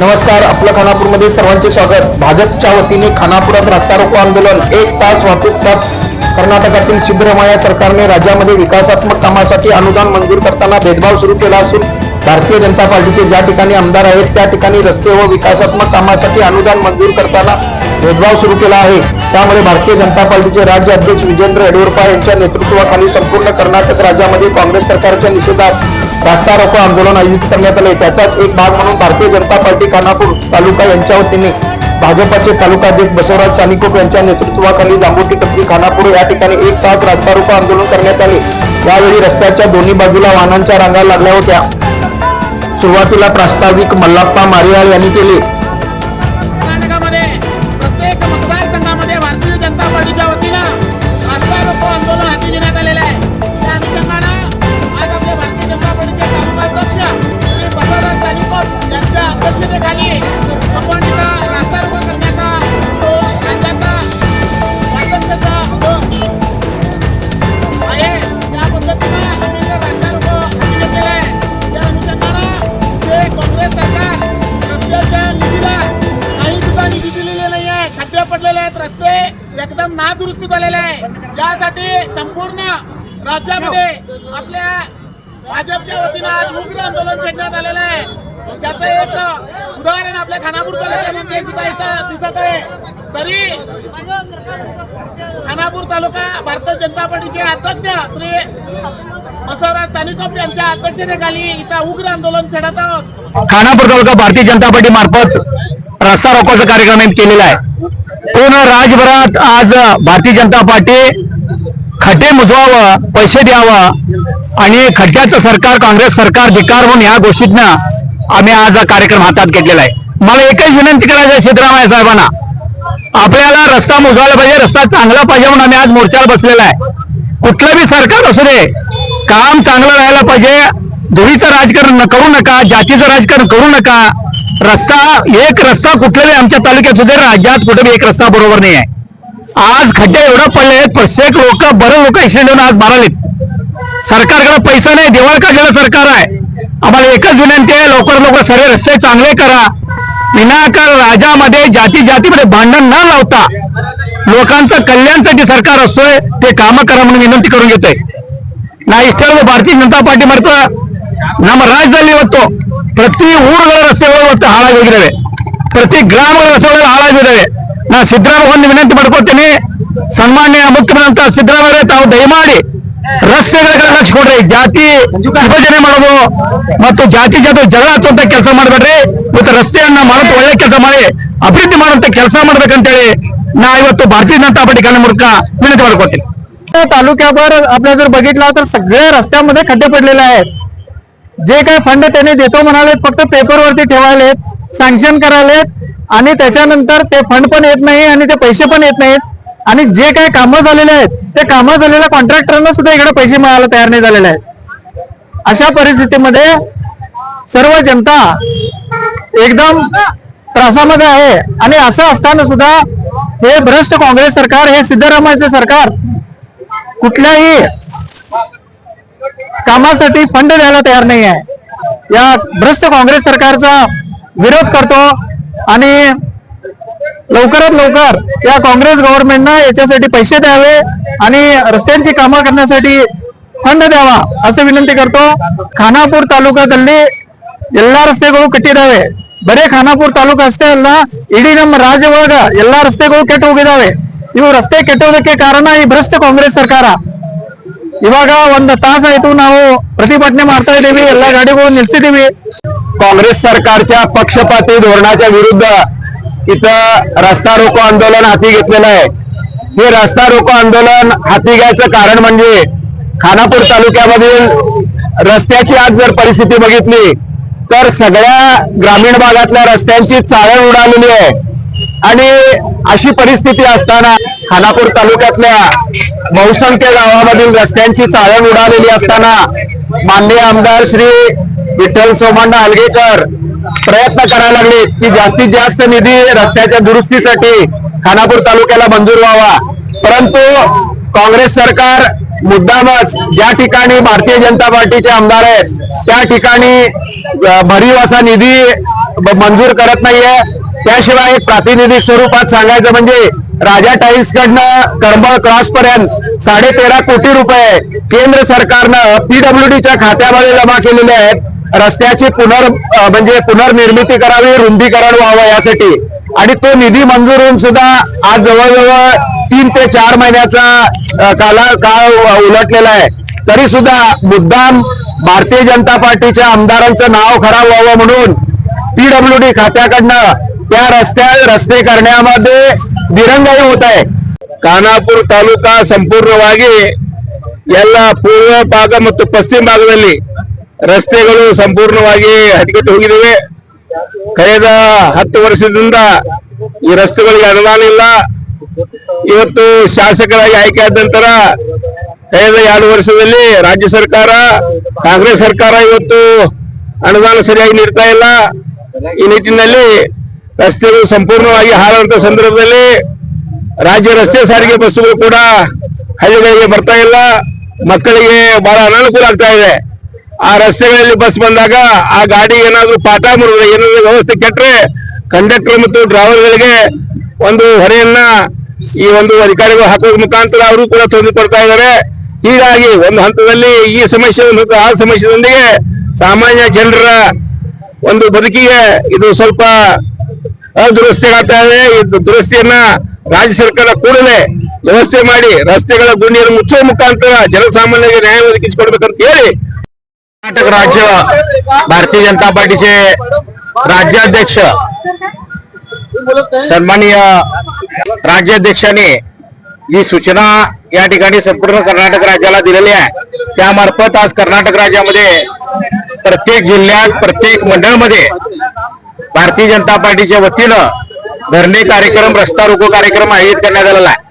नमस्कार आपलं खानापूरमध्ये सर्वांचे स्वागत. भाजपच्या वतीने खानापुरात रस्ता रोको आंदोलन एक तास वाहतूक कर्नाटकातील सिद्धरामय्या सरकारने राज्यामध्ये विकासात्मक कामासाठी अनुदान मंजूर करताना भेदभाव सुरू केला असून भारतीय जनता पार्टीचे ज्या ठिकाणी आमदार आहेत त्या ठिकाणी रस्ते व विकासात्मक कामासाठी अनुदान मंजूर करताना भेदभाव सुरू केला आहे. त्यामुळे भारतीय जनता पार्टीचे राज्य अध्यक्ष विजेंद्र येडियुरप्पा यांच्या नेतृत्वाखाली संपूर्ण कर्नाटक राज्यामध्ये काँग्रेस सरकारच्या निषेधात रास्ता रोको आंदोलन आयोजित करण्यात आले त्याचाच एक भाग म्हणून भारतीय जनता पार्टी खानापूर तालुका यांच्या वतीने भाजपचे तालुकाध्यक्ष बसवराज सानिकोप यांच्या नेतृत्वाखाली जांबोटी कपली खानापूर या ठिकाणी एक तास रास्ता रोको आंदोलन करण्यात आले. यावेळी रस्त्याच्या दोन्ही बाजूला वाहनांच्या रांगा लागल्या होत्या. सुरुवातीला प्रास्ताविक मल्लाप्पा मारियाळ यांनी केले. राज्यामध्ये आपल्या भाजपच्या वतीनं आज उग्र आंदोलन छेडण्यात आलेलं आहे. त्याचं एक उदाहरण आपल्या खानापूर तालुक्यामध्ये सुद्धा इथं दिसत आहे. तरी खानापूर तालुका भारतीय जनता पार्टीचे अध्यक्ष श्री बसवराज सानिकोप यांच्या अध्यक्षतेखाली इथं उग्र आंदोलन छेडत आहोत. खानापूर तालुका भारतीय जनता पार्टी मार्फत रस्ता रोकोचा कार्यक्रम केलेला आहे. पूर्ण राजभरात आज भारतीय जनता पार्टी खड्डे मुजवावं पैसे द्यावं आणि खड्ड्याचं सरकार काँग्रेस सरकार धिकार म्हणून ह्या गोष्टीतनं आम्ही आज हा कार्यक्रम हातात घेतलेला आहे. मला एकच विनंती करायचं आहे सिद्धरामय्या साहेबांना. आपल्याला रस्ता मुजवायला पाहिजे रस्ता चांगला पाहिजे म्हणून आम्ही आज मोर्चाला बसलेला आहे. कुठलं बी सरकार असू दे काम चांगलं राहायला पाहिजे धुळीचं राजकारण न करू नका जातीचं राजकारण करू नका. रस्ता एक रस्ता कुठला आमच्या तालुक्यात सुद्धा राज्यात कुठे एक रस्ता बरोबर नाही आहे. आज खड्डे एवढं पडले आहेत प्रत्येक लोक बरं लोक ऍक्सिडेंट होऊन आज मारालेत सरकारकडे पैसा नाही देवाळ काढलेलं सरकार आहे आम्हाला एकच विनंती आहे लवकर लवकर सर्व रस्ते चांगले करा विनाकारण राज्यामध्ये जाती जातीमध्ये भांडण न लावता लोकांचं कल्याणसाठी सरकार असतोय ते कामं करा म्हणून विनंती करून घेतोय ನಾ ಇಷ್ಟೆಲ್ಲ ಭಾರತೀಯ ಜನತಾ ಪಾರ್ಟಿ ಮಾಡ್ತ ನಮ್ಮ ರಾಜ್ಯದಲ್ಲಿ ಇವತ್ತು ಪ್ರತಿ ಊರುಗಳ ರಸ್ತೆಗಳು ಇವತ್ತು ಹಾಳಾಗಿ ಹೋಗಿದ್ದಾವೆ ಪ್ರತಿ ಗ್ರಾಮಗಳ ರಸ್ತೆಗಳು ಹಾಳಾಗಿದ್ದಾವೆ ನಾ ಸಿದ್ದರಾಮಯ್ಯ ಒಂದು ವಿನಂತಿ ಮಾಡ್ಕೊತೀನಿ ಸನ್ಮಾನ್ಯ ಮುಖ್ಯಮಂತ್ರಿ ಸಿದ್ದರಾಮಯ್ಯ ತಾವು ದಯಮಾಡಿ ರಸ್ತೆಗಳ ಕಡೆ ಲಕ್ಷ ಕೊಡ್ರಿ ಜಾತಿ ವಿಭಜನೆ ಮಾಡೋದು ಮತ್ತು ಜಾತಿ ಜಾತಿ ಜಗಳ ಹಚ್ಚುವಂತ ಕೆಲಸ ಮಾಡಬೇಡ್ರಿ ಇವತ್ತು ರಸ್ತೆಯನ್ನ ಮಾಡೋದು ಒಳ್ಳೆ ಕೆಲಸ ಮಾಡಿ ಅಭಿವೃದ್ಧಿ ಮಾಡುವಂತ ಕೆಲಸ ಮಾಡ್ಬೇಕಂತೇಳಿ ನಾ ಇವತ್ತು ಭಾರತೀಯ ಜನತಾ ಪಾರ್ಟಿ ಕಾರಣ ಮೂಲಕ ವಿನಂತಿ ಮಾಡ್ಕೊತೀನಿ तालुक्यावर आपल्या जर बघितला तर सगळ्या रस्त्यामध्ये खड्डे पडलेले आहेत जे काही फंड त्यांनी देतो म्हणाले फक्त पेपरवरती ठेवायलेत सँक्शन करायलेत आणि त्याच्यानंतर ते फंड पण येत नाही आणि ते पैसे पण येत नाहीत. आणि जे काही कामं झालेले आहेत ते कामं झालेल्या कॉन्ट्रॅक्टरांना सुद्धा इकडे पैसे मिळायला तयार नाही झालेले आहेत. अशा परिस्थितीमध्ये सर्व जनता एकदम त्रासामध्ये आहे. आणि असं असताना सुद्धा हे भ्रष्ट काँग्रेस सरकार हे सिद्धरामायचं सरकार कुठल्याही कामासाठी फंड द्यायला तयार नाही आहे या भ्रष्ट काँग्रेस सरकारचा विरोध करतो. आणि लवकरात लवकर या काँग्रेस गव्हर्नमेंटनं याच्यासाठी पैसे द्यावे आणि रस्त्यांची कामं करण्यासाठी ಫಂಡ್ ದ್ಯಾವ ಅಷ್ಟು ವಿನಂತಿ ಕರ್ತು ಖಾನಾಪುರ ತಾಲೂಕಾದಲ್ಲಿ ಎಲ್ಲಾ ರಸ್ತೆಗಳು ಕಟ್ಟಿದಾವೆ ಬರೀ ಖಾನಾಪುರ ತಾಲೂಕು ಅಷ್ಟೇ ಅಲ್ಲ ಇಡೀ ನಮ್ಮ ರಾಜ್ಯ ಒಳಗ ಎಲ್ಲಾ ರಸ್ತೆಗಳು ಕೆಟ್ಟು ಹೋಗಿದಾವೆ ಇವು ರಸ್ತೆ ಕೆಟ್ಟೋದಕ್ಕೆ ಕಾರಣ ಈ ಭ್ರಷ್ಟ ಕಾಂಗ್ರೆಸ್ ಸರ್ಕಾರ ಇವಾಗ ಒಂದು ತಾಸಾಯ್ತು ನಾವು ಪ್ರತಿಭಟನೆ ಮಾಡ್ತಾ ಇದ್ದೀವಿ ಎಲ್ಲಾ ಗಾಡಿಗಳು ನಿಲ್ಸಿದೀವಿ काँग्रेस सरकारच्या पक्षपाती धोरणाच्या विरुद्ध इथं रस्ता रोको आंदोलन हाती घेतलेलं आहे. हे रस्ता रोको आंदोलन हाती घ्यायचं कारण म्हणजे खानापूर तालुक्यामधील रस्त्याची आज जर परिस्थिती बघितली तर सगळ्या ग्रामीण भागातल्या रस्त्यांची चाळण उडालेली आहे. आणि अशी परिस्थिती असताना खानापूर तालुक्यातल्या बहुसंख्य गावामधील रस्त्यांची चाळण उडालेली असताना माननीय आमदार श्री विठ्ठल सोमण्णा हलगेकर प्रयत्न करायला लागले की जास्तीत जास्त निधी रस्त्याच्या दुरुस्तीसाठी खानापूर तालुक्याला मंजूर व्हावा. परंतु काँग्रेस सरकार मुद्दामच ज्या ठिकाणी भारतीय जनता पार्टीचे आमदार आहेत त्या ठिकाणी भरीव असा निधी मंजूर करत नाहीये. त्याशिवाय एक प्रातिनिधिक स्वरूपात सांगायचं म्हणजे राजा टाईल्स कडनं करंबळ क्रॉस पर्यंत साडे तेरा कोटी रुपये केंद्र सरकारनं पीडब्ल्यूडीच्या खात्यामध्ये जमा केलेले आहेत. रस्त्याची पुनर अ, म्हणजे पुनर्निर्मिती करावी रुंदीकरण व्हावं यासाठी आणि तो निधी मंजूर होऊन सुद्धा आज जवळजवळ तीन ते चार महिन्याचा अ, काला काळ उ- उलटलेला आहे तरी सुद्धा मुद्दाम भारतीय जनता पार्टीच्या आमदारांचं नाव खराब व्हावं म्हणून पीडब्ल्यू डी खात्याकडनं त्या रस्त्या रस्ते करण्यामध्ये दिरंगाई होत आहे ಖಾನಾಪುರ ತಾಲೂಕಾ ಸಂಪೂರ್ಣವಾಗಿ ಎಲ್ಲ ಪೂರ್ವ ಭಾಗ ಮತ್ತು ಪಶ್ಚಿಮ ಭಾಗದಲ್ಲಿ ರಸ್ತೆಗಳು ಸಂಪೂರ್ಣವಾಗಿ ಹದಗೆಟ್ಟು ಹೋಗಿವೆ ಕಳೆದ ಹತ್ತು ವರ್ಷದಿಂದ ಈ ರಸ್ತೆಗಳಿಗೆ ಅನುದಾನ ಇಲ್ಲ. ಇವತ್ತು ಶಾಸಕರಾಗಿ ಆಯ್ಕೆ ಆದ ನಂತರ ಕಳೆದ ಎರಡು ವರ್ಷದಲ್ಲಿ ರಾಜ್ಯ ಸರ್ಕಾರ, ಕಾಂಗ್ರೆಸ್ ಸರ್ಕಾರ ಇವತ್ತು ಅನುದಾನ ಸರಿಯಾಗಿ ನೀಡ್ತಾ ಇಲ್ಲ. ಈ ನಿಟ್ಟಿನಲ್ಲಿ ರಸ್ತೆಗಳು ಸಂಪೂರ್ಣವಾಗಿ ಹಾರುವಂತ ಸಂದರ್ಭದಲ್ಲಿ ರಾಜ್ಯ ರಸ್ತೆ ಸಾರಿಗೆ ಬಸ್ಸುಗಳು ಕೂಡ ಹಳ್ಳಿಗಳಿಗೆ ಬರ್ತಾ ಇಲ್ಲ. ಮಕ್ಕಳಿಗೆ ಬಹಳ ಅನಾನುಕೂಲ ಆಗ್ತಾ ಇದೆ. ಆ ರಸ್ತೆಗಳಲ್ಲಿ ಬಸ್ ಬಂದಾಗ ಆ ಗಾಡಿ ಏನಾದ್ರೂ ಪಾಠ ಮುರಿದ್ರೆ ಏನಾದ್ರೂ ವ್ಯವಸ್ಥೆ ಕೆಟ್ಟರೆ ಕಂಡಕ್ಟರ್ ಮತ್ತು ಡ್ರೈವರ್ಗಳಿಗೆ ಒಂದು ಹೊರೆಯನ್ನ ಈ ಒಂದು ಅಧಿಕಾರಿಗಳು ಹಾಕೋದ್ರ ಮುಖಾಂತರ ಅವರು ಕೂಡ ತೊಂದರೆ ಕೊಡ್ತಾ ಇದ್ದಾರೆ. ಹೀಗಾಗಿ ಒಂದು ಹಂತದಲ್ಲಿ ಈ ಸಮಸ್ಯೆ, ಒಂದು ಆ ಸಮಸ್ಯೆಯೊಂದಿಗೆ ಸಾಮಾನ್ಯ ಜನರ ಒಂದು ಬದುಕಿಗೆ ಇದು ಸ್ವಲ್ಪ ಅದುರಸ್ತಿ ಆಗ್ತಾ ಇದೆ. ಇದು ದುರಸ್ತಿಯನ್ನ ರಾಜ್ಯ ಸರ್ಕಾರ ಕೂಡಲೇ ವ್ಯವಸ್ಥೆ ಮಾಡಿ ರಸ್ತೆಗಳ ಗುಂಡಿಯನ್ನು ಮುಚ್ಚುವ ಮುಖಾಂತರ ಜನಸಾಮಾನ್ಯರಿಗೆ ನ್ಯಾಯ ಒದಗಿಸಿಕೊಡ್ಬೇಕಂತ ಹೇಳಿ कर्नाटक राज्य भारतीय जनता पार्टीचे राज्याध्यक्ष सन्माननीय राज्याध्यक्षांनी जी सूचना या ठिकाणी संपूर्ण कर्नाटक राज्याला दिलेली आहे त्यामार्फत आज कर्नाटक राज्यामध्ये प्रत्येक जिल्ह्यात प्रत्येक मंडळमध्ये भारतीय जनता पार्टीच्या वतीनं धरणे कार्यक्रम रस्ता रोको कार्यक्रम आयोजित करण्यात आलेला आहे.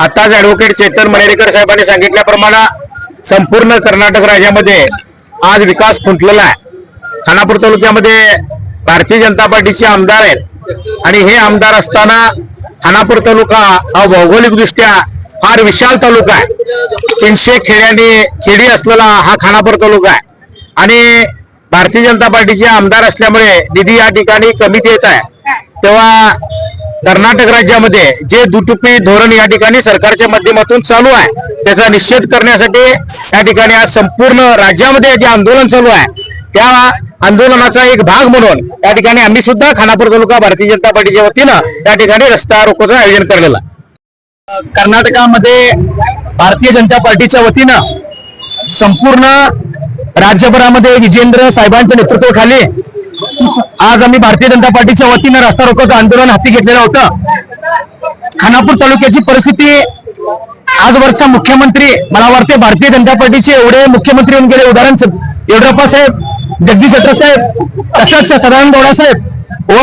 आताच ऍडव्होकेट चेतन मनेरेकर साहेबांनी सांगितल्याप्रमाणे संपूर्ण कर्नाटक राज्यामध्ये आज विकास खुंटलेला आहे. खानापूर तालुक्यामध्ये भारतीय जनता पार्टीचे आमदार आहेत. आणि हे आमदार असताना खानापूर तालुका हा भौगोलिकदृष्ट्या फार विशाल तालुका आहे. तीनशे खेड्यांनी खेडी असलेला हा खानापूर तालुका आहे. आणि भारतीय जनता पार्टीचे आमदार असल्यामुळे निधी या ठिकाणी कमी येत आहे. तेव्हा कर्नाटक राज्यामध्ये जे दुटुपी धोरण या ठिकाणी सरकारच्या माध्यमातून चालू आहे त्याचा निषेध करण्यासाठी या ठिकाणी आज संपूर्ण राज्यामध्ये जे आंदोलन चालू आहे त्या आंदोलनाचा एक भाग म्हणून या ठिकाणी आम्ही सुद्धा खानापूर तालुका भारतीय जनता पार्टीच्या वतीनं त्या ठिकाणी रस्ता रोकोचं आयोजन केलेलं कर्नाटकामध्ये भारतीय जनता पार्टीच्या वतीनं संपूर्ण राज्यभरामध्ये विजेंद्र साहेबांच्या नेतृत्वाखाली आज आम्ही भारतीय जनता पार्टीच्या वतीनं रस्ता रोकोचं आंदोलन हाती घेतलेलं होतं. खानापूर तालुक्याची परिस्थिती आजवरचा मुख्यमंत्री मला वाटते भारतीय जनता पार्टीचे एवढे मुख्यमंत्री होऊन गेले. उदाहरण स- येडियुरप्पा साहेब जगदीश शेट्टर साहेब तसंच सदानंद गौडा साहेब व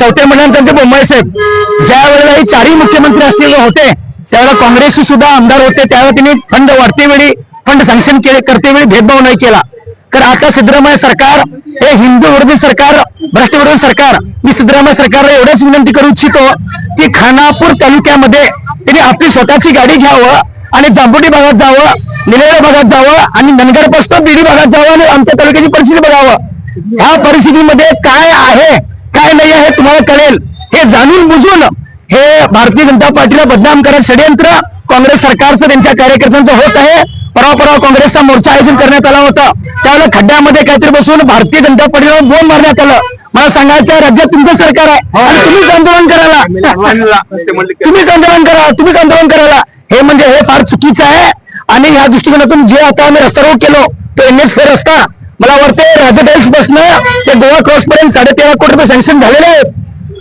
चौथ्या मंडळात त्यांचे बोंबाई साहेब. ज्या वेळेला हे चारही मुख्यमंत्री असलेले होते त्यावेळेला काँग्रेसचे सुद्धा आमदार होते. त्यावेळेला त्यांनी फंड वाढते वेळी फंड सँक्शन केले करते वेळी भेदभाव नाही केला. तर आता सिद्धरामय्या सरकार हे हिंदू विरोधी सरकार भ्रष्ट विरोधी सरकार मी सिद्धरामय्या सरकारला एवढंच विनंती करू इच्छितो की खानापूर तालुक्यामध्ये त्यांनी आपली स्वतःची गाडी घ्यावं आणि जांबुटी भागात जावं निलेला भागात जावं आणि नंदगडपासून भागात जावं आणि आमच्या तालुक्याची परिस्थिती बघावं. ह्या परिस्थितीमध्ये काय आहे काय नाही आहे तुम्हाला कळेल. हे जाणून बुजून हे भारतीय जनता पार्टीला बदनाम करत षडयंत्र काँग्रेस सरकारचं त्यांच्या कार्यकर्त्यांचं होत आहे. परवा परवा काँग्रेसचा मोर्चा आयोजन करण्यात आला होता. त्यावेळेला खड्ड्यामध्ये काहीतरी बसून भारतीय जनता पार्टीला बोन मारण्यात आलं. मला सांगायचं राज्यात तुमचं सरकार आहे आणि तुम्हीच आंदोलन करायला. तुम्हीच आंदोलन करा तुम्हीच आंदोलन करायला. हे म्हणजे हे फार चुकीचं आहे. आणि या दृष्टिकोनातून जे आता आम्ही रस्ता रोक केलो तो एन एच रस्ता. मला वाटते राजा टाईल्स बसनं ते गोवा क्रॉस पर्यंत साडेतेरा कोटी रुपये सँक्शन झालेले आहेत.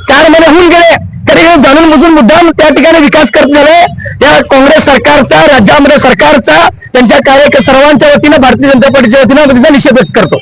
चार महिने होऊन गेले तरी हे जाणून बुजून मुद्दाम त्या ठिकाणी विकास करत झाले या काँग्रेस सरकारचा राज्यामध्ये सरकारचा त्यांच्या कार्य सर्वांच्या वतीनं भारतीय जनता पार्टीच्या वतीनं तिथं निषेध व्यक्त करतो.